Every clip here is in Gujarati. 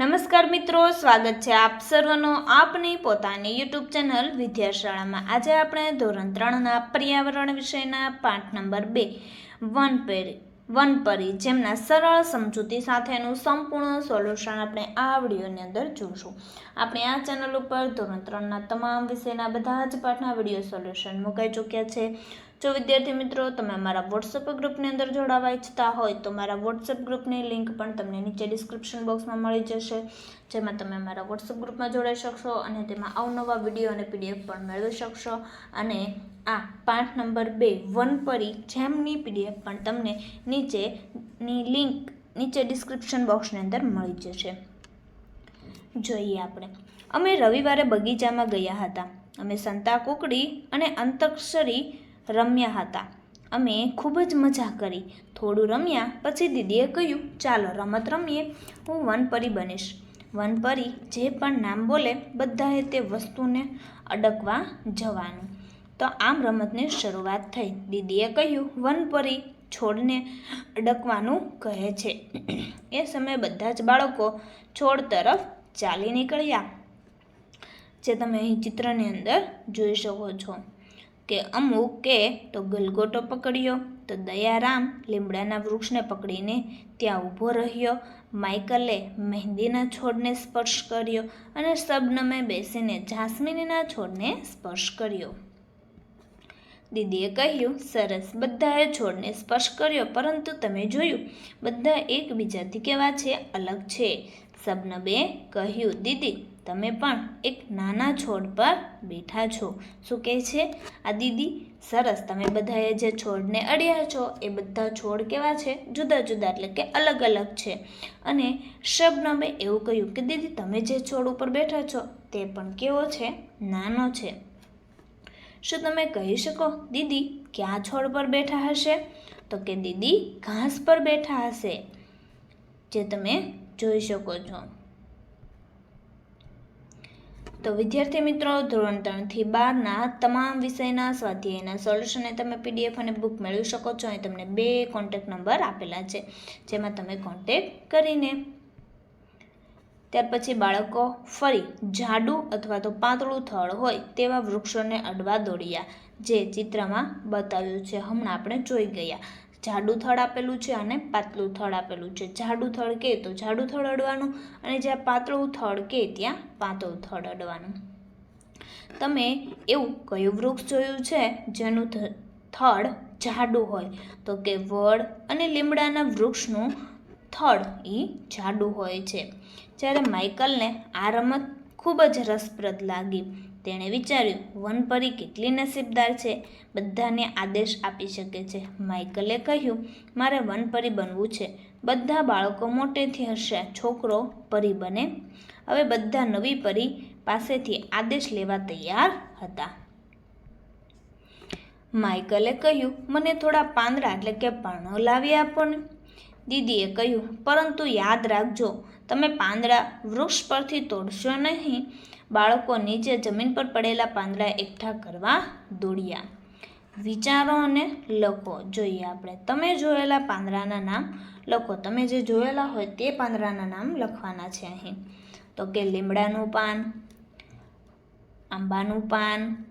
નમસ્કાર મિત્રો, સ્વાગત છે આપ સર્વનો આપની પોતાની યુટ્યુબ ચેનલ વિદ્યાશાળામાં. આજે આપણે ધોરણ ત્રણના પર્યાવરણ વિષયના પાઠ નંબર બે, વનપેરી વનપરી જેમના સરળ સમજૂતી સાથેનું સંપૂર્ણ સોલ્યુશન આપણે આ વિડીયોની અંદર જોઈશું આપણે આ ચેનલ ઉપર ધોરણ ત્રણના તમામ વિષયના બધા જ પાઠના વીડિયો સોલ્યુશન મુકાઈ ચૂક્યા છે. જો વિદ્યાર્થી મિત્રો, તમે અમારા વોટ્સઅપ ગ્રુપની અંદર જોડાવા ઈચ્છતા હોય, તો મારા વોટ્સઅપ ગ્રુપની લિંક પણ તમને નીચે ડિસ્ક્રિપ્શન બોક્સમાં મળી જશે. જેમાં તમે અમારા વોટ્સઅપ ગ્રુપમાં જોડાઈ શકશો અને તેમાં અવનવા વીડિયો અને પીડીએફ પણ મેળવી શકશો. અને આ પાઠ નંબર બે વનપરી જેમની પીડીએફ પણ તમને નીચેની લિંક નીચે ડિસ્ક્રિપ્શન બોક્સની અંદર મળી જશે. જોઈએ આપણે. અમે રવિવારે બગીચામાં ગયા હતા. અમે સંતા કુકડી અને અંતક્ષરી રમ્યા હતા. અમે ખૂબ જ મજા કરી. થોડું રમ્યા, પછી દીદીએ કહ્યું, ચાલો રમત રમીએ. હું વનપરી બનીશ. વનપરી જે પણ નામ બોલે, બધાએ તે વસ્તુને અડકવા જવાનું. તો આમ રમતની શરૂઆત થઈ. દીદીએ કહ્યું, વનપરી છોડને અડકવાનું કહે છે. એ સમયે બધા જ બાળકો છોડ તરફ ચાલી નીકળ્યા. જે તમે અહીં ચિત્રની અંદર જોઈ શકો છો કે અમુક કે તો ગલગોટો પકડ્યો, તો દયારામ લીમડાના વૃક્ષને પકડીને ત્યાં ઊભો રહ્યો, માઇકલે મહેંદીના છોડને સ્પર્શ કર્યો અને શબનમે બેસીને જાસ્મિનીના છોડને સ્પર્શ કર્યો. દીદીએ કહ્યું, સરસ, બધાએ છોડને સ્પર્શ કર્યો, પરંતુ તમે જોયું, બધા એકબીજાથી કેવા છે, અલગ છે. સબનબે કહ્યું, દીદી, તમે પણ એક નાના છોડ પર બેઠા છો. શું કહે છે? આ દીદી, સરસ, તમે બધાએ જે છોડને અડ્યા છો, એ બધા છોડ કેવા છે? જુદા જુદા, એટલે કે અલગ અલગ છે. અને શબનમે એવું કહ્યું કે, દીદી, તમે જે છોડ ઉપર બેઠા છો, તે પણ કેવો છે? નાનો છે. શું તમે કહી શકો? દીદી, ક્યાં છોડ પર બેઠા હશે? તો કે દીદી, ઘાસ પર બેઠા હશે. જે તમે જોઈ શકો છો. તો વિદ્યાર્થી મિત્રો, ધોરણ ત્રણથી બારના તમામ વિષયના સ્વાધ્યાયના સોલ્યુશનને તમે પીડીએફ અને બુક મેળવી શકો છો. અહીં તમને બે કોન્ટેક નંબર આપેલા છે, જેમાં તમે કોન્ટેક કરીને ત્યાર પછી બાળકો ફરી જાડું અથવા તો પાતળું થળ હોય તેવા વૃક્ષોને અડવા દોડ્યા, જે ચિત્રમાં બતાવ્યું છે. હમણાં આપણે જોઈ ગયા. જાડું થળ આપેલું છે અને પાતળું થળ આપેલું છે. જાડું થળ કે તો જાડું થળ અડવાનું અને જ્યાં પાતળું થળ કે ત્યાં પાતળું થડ અડવાનું. તમે એવું કયું વૃક્ષ જોયું છે જેનું થળ જાડું હોય? તો કે વડ અને લીમડાના વૃક્ષનું થડ એ જાડું હોય છે. જ્યારે માઇકલને આ રમત ખૂબ જ રસપ્રદ લાગી. તેણે વિચાર્યું, વનપરી કેટલી નસીબદાર છે, બધાને આદેશ આપી શકે છે. માઇકલે કહ્યું, મારે વનપરી બનવું છે. બધા બાળકો મોટેથી હશે, છોકરો પરી બને. હવે બધા નવી પરી પાસેથી આદેશ લેવા તૈયાર હતા. માઇકલે કહ્યું, મને થોડા પાંદડા એટલે કે પર્ણો લાવી આપો ને. દીદીએ કહ્યું, પરંતુ યાદ રાખજો, તમે પાંદડા વૃક્ષ પરથી તોડશો નહીં. બાળકો નીચે જમીન પર પડેલા પાંદડા એકઠા કરવા દોડ્યા. વિચારો અને લખો. જોઈએ આપણે, તમે જોયેલા પાંદડાના નામ લખો. તમે જે જોયેલા હોય તે પાંદડાના નામ લખવાના છે અહીં. તો કે લીમડાનું પાન, આંબાનું પાન,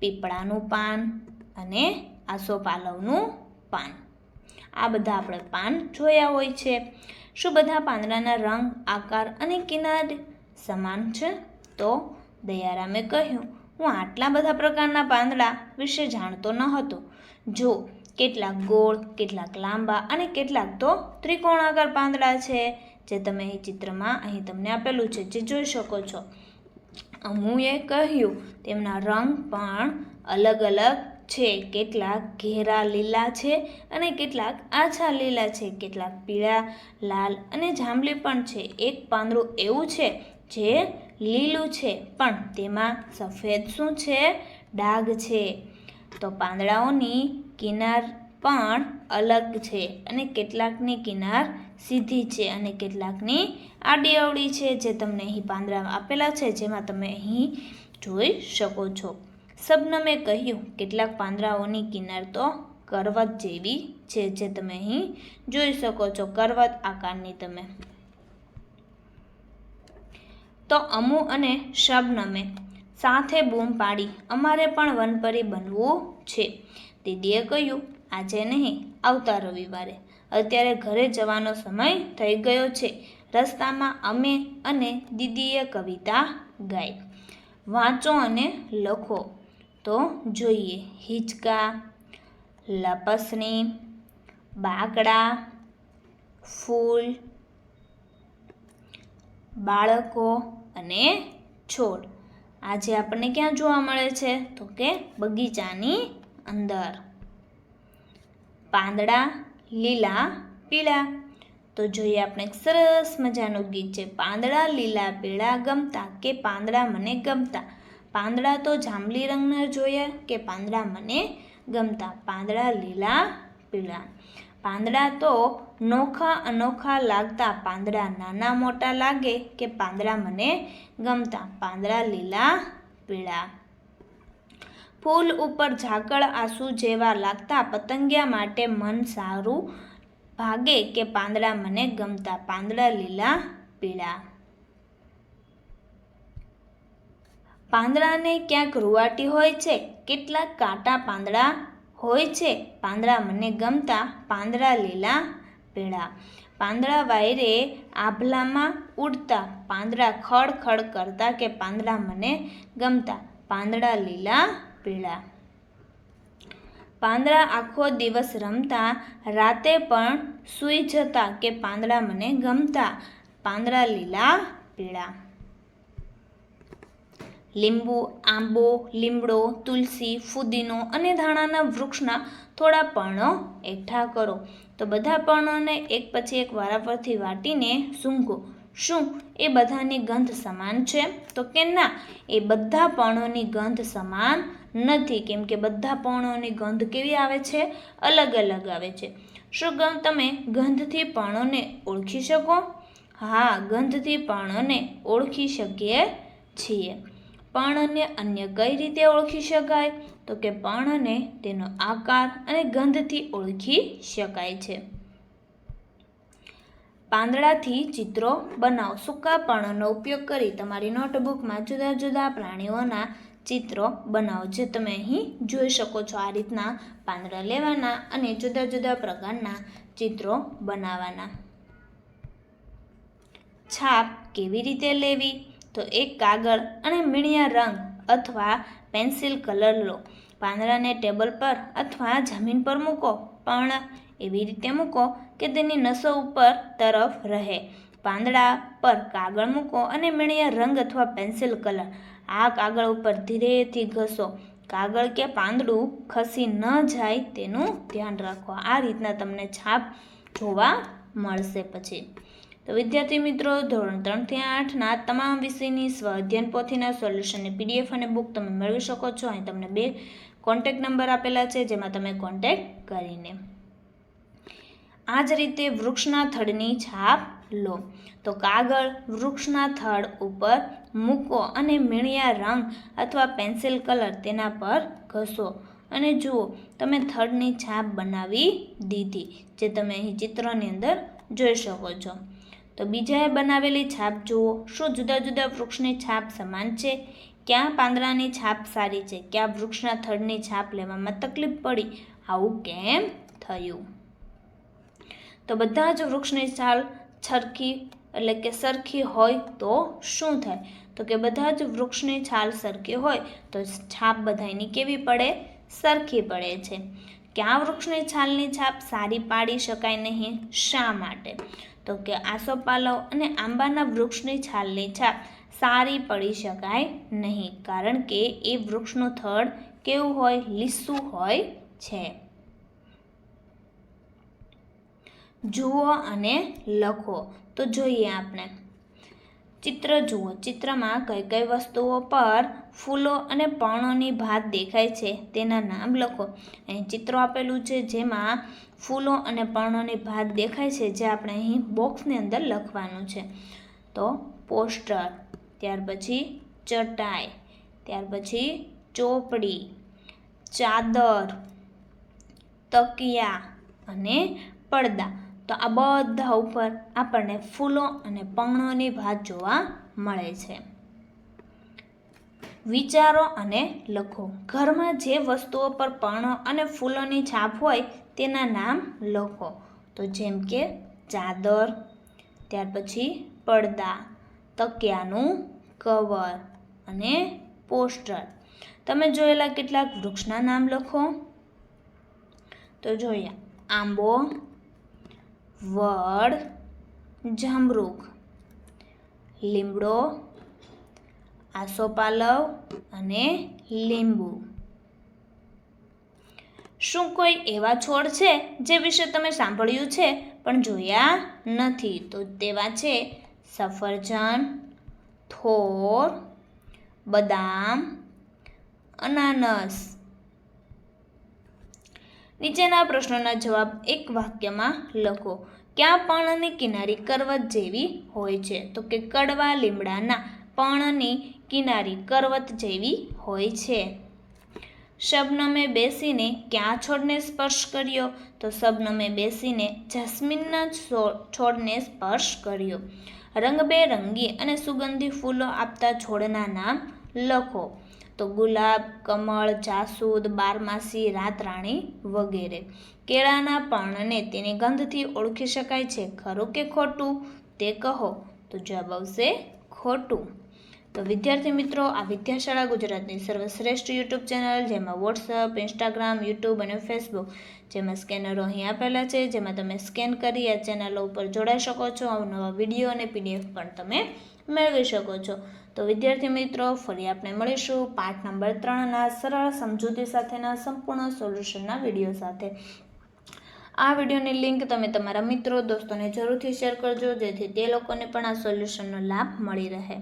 પીપળાનું પાન અને આસોપાલવનું પાન. આ બધા આપણે પાન જોયા હોય છે. શું બધા પાંદડાના રંગ, આકાર અને કિનાર સમાન છે? તો દયારામે કહ્યું, હું આટલા બધા પ્રકારના પાંદડા વિશે જાણતો ન હતો. જો કેટલાક ગોળ, કેટલાક લાંબા અને કેટલાક તો ત્રિકોણાકાર પાંદડા છે, જે તમે અહીં ચિત્રમાં અહીં તમને આપેલું છે, જે જોઈ શકો છો. અમુએ કહ્યું, તેમના રંગ પણ અલગ અલગ છે, કેટલાક ઘેરા લીલા છે અને કેટલાક આછા લીલા છે. કેટલાક પીળા, લાલ અને જાંબલી પણ છે. એક પાંદડું એવું છે જે લીલું છે, પણ તેમાં સફેદ શું છે? ડાઘ છે. તો પાંદડાઓની કિનાર પણ અલગ છે અને કેટલાકની કિનાર સીધી છે અને કેટલાકની આડી અવળી છે, જે તમને અહીં પાંદડા આપેલા છે, જેમાં તમે અહીં જોઈ શકો છો. સબનમે કહ્યું, કેટલાક પાંદડાઓની કિનાર તો કરવત જેવી છે જે તમે અહીં જોઈ શકો છો. કરવત આકારની તમે. તો અમુ અને શબનમે સાથે બૂમ પાડી, અમારે પણ વનપરી બનવું છે. દીદીએ કહ્યું, આજે નહીં, આવતા રવિવારે. અત્યારે ઘરે જવાનો સમય થઈ ગયો છે. રસ્તામાં અમે અને દીદીએ કવિતા ગાઈ. વાંચો અને લખો. તો જોઈએ. હિંચકા, લપસણી, બાકડા, ફૂલ, બાળકો અને છોડ. આજે આપણને ક્યાં જોવા મળે છે? તો કે બગીચાની અંદર. પાંદડા લીલા પીળા. તો જોઈએ આપણે એક સરસ મજાનું ગીત છે. પાંદડા લીલા પીળા ગમતા કે પાંદડા મને ગમતા? પાંદડા તો જાંબલી રંગના જોઈએ કે પાંદડા મને ગમતા? પાંદડા લીલા, પીળા. પાંદડા તો નોખા અનોખા લાગતા, પાંદડા નાના મોટા લાગે કે પાંદડા મને ગમતા? પાંદડા લીલા, પીળા. ફૂલ ઉપર ઝાકળ આંસુ જેવા લાગતા, પતંગિયા માટે મન સારું ભાગે કે પાંદડા મને ગમતા? પાંદડા લીલા, પીળા. પાંદડાને ક્યાંક રૂવાટી હોય છે, કેટલાક કાંટા પાંદડા હોય છે, પાંદડા મને ગમતા, પાંદડા લીલા, પીળા. પાંદડા વાયરે આભલામાં ઉડતા, પાંદડા ખડ ખડ કરતા કે પાંદડા મને ગમતા, પાંદડા લીલા, પીળા. પાંદડા આખો દિવસ રમતા, રાતે પણ સૂઈ જતા કે પાંદડા મને ગમતા, પાંદડા લીલા, પીળા. લીંબુ, આંબો, લીમડો, તુલસી, ફુદીનો અને ધાણાના વૃક્ષના થોડા પર્ણો એકઠા કરો. તો બધા પર્ણોને એક પછી એક વારાફરથી વાટીને સૂંઘો. શું? એ બધાની ગંધ સમાન છે? તો કે ના, એ બધા પર્ણોની ગંધ સમાન નથી. કેમ કે બધા પર્ણોની ગંધ કેવી આવે છે? અલગ અલગ આવે છે. શું ગમ તમે ગંધથી પર્ણોને ઓળખી શકો? હા, ગંધથી પર્ણોને ઓળખી શકીએ છીએ. પર્ણને અન્ય કઈ રીતે ઓળખી શકાય? તો કે પર્ણને તેનો આકાર અને ગંધથી ઓળખી શકાય છે. પાંદડાથી ચિત્રો બનાવો. સૂકા પર્ણનો ઉપયોગ કરી તમારી નોટબુકમાં જુદા જુદા પ્રાણીઓના ચિત્રો બનાવો, જે તમે અહીં જોઈ શકો છો. આ રીતના પાંદડા લેવાના અને જુદા જુદા પ્રકારના ચિત્રો બનાવવાના. છાપ કેવી રીતે લેવી? તો એક કાગળ અને મીણિયા રંગ અથવા પેન્સિલ કલર લો. પાંદડાને ટેબલ પર અથવા જમીન પર મૂકો. પણ એવી રીતે મૂકો કે તેની નસો ઉપર તરફ રહે. પાંદડા પર કાગળ મૂકો અને મીણિયા રંગ અથવા પેન્સિલ કલર. આ કાગળ ઉપર ધીરેથી ઘસો. કાગળ કે પાંદડું ખસી ન જાય તેનું ધ્યાન રાખો. આ રીતના તમને છાપ જોવા મળશે પછી. તો વિદ્યાર્થી મિત્રો, ધોરણ ત્રણથી આઠના તમામ વિષયની સ્વ અધ્યયન પોથીના સોલ્યુશનની પીડીએફ અને બુક તમે મેળવી શકો છો. અહીં તમને બે કોન્ટેક નંબર આપેલા છે, જેમાં તમે કોન્ટેક કરીને આ જ રીતે વૃક્ષના થડની છાપ લો. તો કાગળ વૃક્ષના થડ ઉપર મૂકો અને મીણિયા રંગ અથવા પેન્સિલ કલર તેના પર ઘસો. અને જુઓ, તમે થડની છાપ બનાવી દીધી, જે તમે અહીં ચિત્રની અંદર જોઈ શકો છો. તો બીજાએ બનાવેલી છાપ જુઓ. શું જુદા જુદા વૃક્ષની છાપ સમાન છે? ક્યાં પાંદડાની છાપ સારી છે? ક્યાં વૃક્ષના થડની છાપ લેવામાં તકલીફ પડી? આવું કેમ થયું? તો બધા જ વૃક્ષની છાલ છરખી એટલે કે સરખી હોય તો શું થાય? તો કે બધા જ વૃક્ષની છાલ સરખી હોય તો છાપ બધાની કેવી પડે? સરખી પડે છે. ક્યાં વૃક્ષની છાલની છાપ સારી પાડી શકાય નહીં? શા માટે? તો કે આસોપાલવ અને આંબાના વૃક્ષની છાલની છાપ સારી પડી શકાય નહીં, કારણ કે એ વૃક્ષનું થડ કેવું હોય, લીસું હોય છે. જુઓ અને લખો. તો જોઈએ આપણે. ચિત્ર જુઓ. ચિત્રમાં કઈ કઈ વસ્તુઓ પર ફૂલો અને પર્ણોની ભાત દેખાય છે તેના નામ લખો. અહીં ચિત્રો આપેલું છે જેમાં ફૂલો અને પર્ણોની ભાત દેખાય છે જે આપણે અહીં બોક્સની અંદર લખવાનું છે. તો પોસ્ટર, ત્યાર પછી ચટાઈ, ત્યાર પછી ચોપડી, ચાદર, તકિયા અને પડદા. તો આ બધા ઉપર આપણને ફૂલો અને પર્ણોની ભાત જોવા મળે છે. વિચારો અને લખો. ઘરમાં જે વસ્તુઓ પર પર્ણો અને ફૂલોની છાપ હોય તેના નામ લખો. તો જેમ કે ચાદર, ત્યાર પછી પડદા, તકિયાનું કવર અને પોસ્ટર. તમે જોયેલા કેટલાક વૃક્ષના નામ લખો. તો જોઈએ, આંબો વડ જાંબરુક લીમડો, આસોપાલવ અને લીંબુ. શું કોઈ એવા છોડ છે જે વિશે તમે સાંભળ્યું છે પણ જોયા નથી? તો તેવા છે સફરજન, થોર, બદામ, અનાનસ નીચેના પ્રશ્નોના જવાબ એક વાક્યમાં લખો. ક્યાં પર્ણની કિનારી કરવત જેવી હોય છે? તો કે, કડવા લીમડાના પર્ણની કિનારી કરવત જેવી હોય છે. શબનમે બેસીને ક્યાં છોડને સ્પર્શ કર્યો? તો શબનમે બેસીને જસ્મીનના છોડને સ્પર્શ કર્યો. રંગબેરંગી અને સુગંધી ફૂલો આપતા છોડના નામ લખો. તો ગુલાબ, કમળ, જાસૂદ, બારમાસી, રાતરાણી વગેરે. કેળાના પર્ણને તેની ગંધથી ઓળખી શકાય છે. ખરું કે ખોટું? તે કહો. તો જવાબ આવશે ખોટું. તો વિદ્યાર્થી મિત્રો, આ વિદ્યાશાળા ગુજરાતની સર્વશ્રેષ્ઠ યુટ્યુબ ચેનલ જેમાં વોટ્સઅપ, ઇન્સ્ટાગ્રામ, યુટ્યુબ અને ફેસબુક જેમાં સ્કેનરો અહીં આપેલા છે. જેમાં તમે સ્કેન કરી આ ચેનલો ઉપર જોડાઈ શકો છો. અવનવા વીડિયો અને પીડીએફ પણ તમે મેળવી શકો છો. તો વિદ્યાર્થી મિત્રો, ફરી આપણે મળીશું પાઠ નંબર ત્રણના સરળ સમજૂતી સાથેના સંપૂર્ણ સોલ્યુશનના વીડિયો સાથે. આ વિડીયોની લિંક તમે તમારા મિત્રો, દોસ્તોને જરૂરથી શેર કરજો, જેથી તે લોકોને પણ આ સોલ્યુશનનો લાભ મળી રહે.